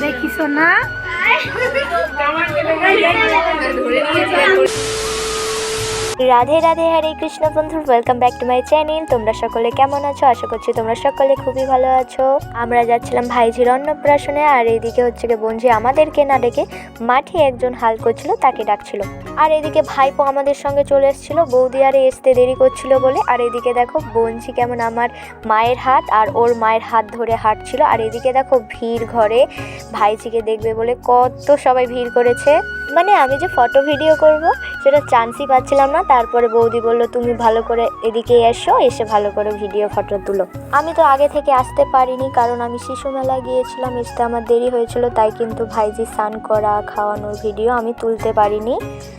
দেখিস না? রাধে রাধে, হরে কৃষ্ণ বন্ধু welcome back to my channel তোমরা সকলে কেমন আছো? আশা করছি তোমরা সকলে খুবই ভালো আছো। আমরা যাচ্ছিলাম ভাইঝির অন্নপ্রাশনে, আর এদিকে হচ্ছে গিয়ে বঞ্জি আমাদেরকে না ডেকে মাঠে একজন হাল করছিল, তাকে ডাকছিল। আর এদিকে ভাইপো আমাদের সঙ্গে চলে এসেছিল, বৌদি আরে আসতে দেরি করছিল বলে। আর এদিকে দেখো বঞ্জি কেমন আমার মায়ের হাত, আর ওর মায়ের হাত ধরে হাঁটছিল। আর এদিকে দেখো ভিড় ঘরে, ভাইঝিকে দেখবে বলে কত সবাই ভিড় করেছে। মানে আমি যে ফটো ভিডিও করব, সেটা চান্সই পাচ্ছিলাম না। তারপরে বৌদি বলল, তুমি ভালো করে এদিকে এসো, এসে ভালো করে ভিডিও ফটো তুলো। আমি তো আগে থেকে আসতে পারিনি, কারণ আমি শিশু মেলায় গিয়েছিলাম আসতে আমার দেরি হয়েছিল, তাই কিন্তু ভাইজি স্নান করা, খাওয়ানোর ভিডিও আমি তুলতে পারিনি।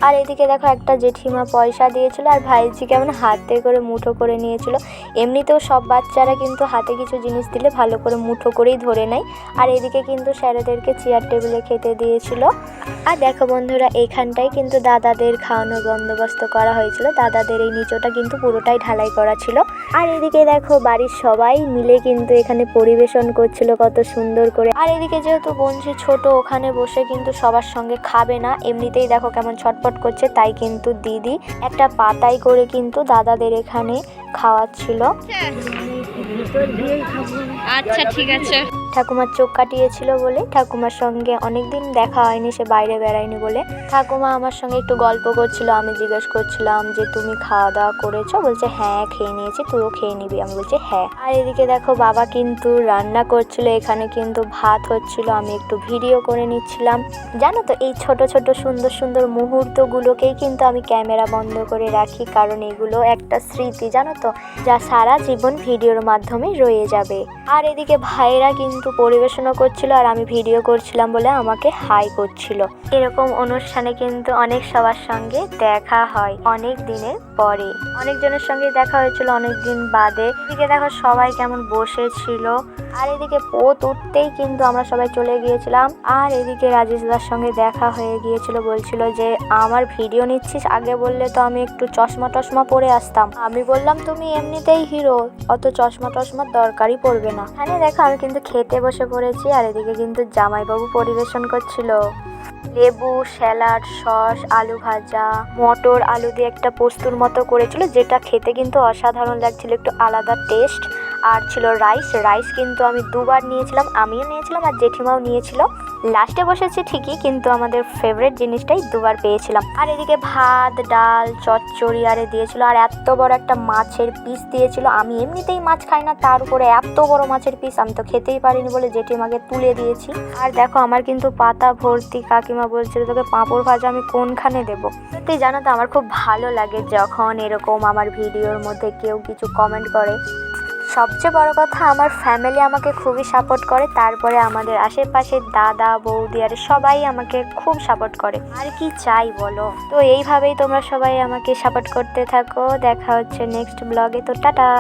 আর এদিকে দেখো, একটা জেঠিমা পয়সা দিয়েছিল, আর ভাইজি কেমন হাতে করে মুঠো করে নিয়েছিল। এমনিতেও সব বাচ্চারা কিন্তু হাতে কিছু জিনিস দিলে ভালো করে মুঠো করেই ধরে নেয়। আর এদিকে কিন্তু স্যারেদেরকে চেয়ার টেবিলে খেতে দিয়েছিল। আর দেখো বন্ধুরা এইখানটাই কিন্তু দাদাদের খাওয়ানোর বন্দোবস্ত করা হয়েছিল। দাদাদের এই নিচোটা কিন্তু পুরোটাই ঢালাই করা ছিল। আর এদিকে দেখো, বাড়ির সবাই মিলে কিন্তু এখানে পরিবেশন করছিল কত সুন্দর করে। আর এদিকে যেহেতু বঞ্জি ছোট, ওখানে বসে কিন্তু সবার সঙ্গে খাবে না। এমনিতেই দেখো কেমন ছটপট করছে, তাই কিন্তু দিদি একটা পাতাই করে কিন্তু দাদাদের এখানে খাওয়াচ্ছিল। আচ্ছা ঠিক আছে। ঠাকুমার চোখ কাটিয়েছিল বলে ঠাকুমার সঙ্গে অনেকদিন দেখা হয়নি, সে বাইরে বেড়ায়নি বলে। ঠাকুমা আমার সঙ্গে একটু গল্প করছিল, আমি জিজ্ঞেস করছিলাম যে, তুমি খাওয়া দাওয়া করেছ? বলছে হ্যাঁ খেয়ে নিয়েছি, তুইও খেয়ে নিবি। আমি বলছি হ্যাঁ। আর এদিকে দেখো, বাবা কিন্তু রান্না করছিল, এখানে কিন্তু ভাত হচ্ছিল, আমি একটু ভিডিও করে নিচ্ছিলাম। জানো তো, এই ছোট ছোট, সুন্দর সুন্দর মুহূর্তগুলোকেই কিন্তু আমি ক্যামেরা বন্ধ করে রাখি, কারণ এগুলো একটা স্মৃতি, জানো তো, যা সারা জীবন ভিডিওর মাধ্যমে রয়ে যাবে। আর এদিকে ভাইয়েরা কিন্তু পরিবেশনও করছিল আর আমি ভিডিও করছিলাম বলে আমাকে হাই করছিল। এরকম অনুষ্ঠানে কিন্তু অনেক সবার সঙ্গে দেখা হয় অনেক দিনের পরে। অনেকজনের সঙ্গে দেখা হয়েছিল অনেক দিন বাদে। এদিকে দেখো সবাই কেমন বসেছিল। আর এদিকে পোত উঠতেই কিন্তু আমরা সবাই চলে গিয়েছিলাম। আর এদিকে রাজেশ দার সঙ্গে দেখা হয়ে গিয়েছিল, বলছিল যে, আমার ভিডিও নিচ্ছিস? আগে বললে তো আমি একটু চশমা টশমা পরে আসতাম। আমি বললাম, তুমি এমনিতেই হিরো, অত চশমা টশমার দরকারই পড়বে না। হ্যাঁ দেখো আমি কিন্তু খেতে বসে পড়েছি আর এদিকে কিন্তু জামাইবাবু পরিবেশন করছিল। লেবু, স্যালাড, সস, আলু ভাজা, মটর, আলু দিয়ে একটা পোস্তুর মতো করেছিল, যেটা খেতে কিন্তু অসাধারণ লাগছিল, একটু আলাদা টেস্ট। আর ছিল রাইস। রাইস কিন্তু আমি দুবার নিয়েছিলাম, আমিও নিয়েছিলাম আর জেঠিমাও নিয়েছিল। লাস্টে বসেছি ঠিকই, কিন্তু আমাদের ফেভারিট জিনিসটাই দুবার পেয়েছিলাম। আর এদিকে ভাত, ডাল, চচ্চড়ি আরে দিয়েছিল, আর এত বড় একটা মাছের পিস দিয়েছিল। আমি এমনিতেই মাছ খাই না, তার উপরে এত বড় মাছের পিস আমি তো খেতেই পারিনি বলে জেঠিমাকে তুলে দিয়েছি। আর দেখো, আমার কিন্তু পাতা ভর্তি, কাকিমা বলছিল তোকে পাঁপড় ভাজা আমি কোনখানে দেবো? সত্যি জানো তো, আমার খুব ভালো লাগে যখন এরকম আমার ভিডিওর মধ্যে কেউ কিছু কমেন্ট করে। সবচেয়ে বড় কথা, আমার ফ্যামিলি আমাকে খুবই সাপোর্ট করে। তারপরে আমাদের আশেপাশে দাদা, বৌদি আর সবাই আমাকে খুব সাপোর্ট করে। আর কি চাই বলো? তো এইভাবেই তোমরা সবাই আমাকে সাপোর্ট করতে থাকো। দেখা হচ্ছে নেক্সট ব্লগে তো টাটা।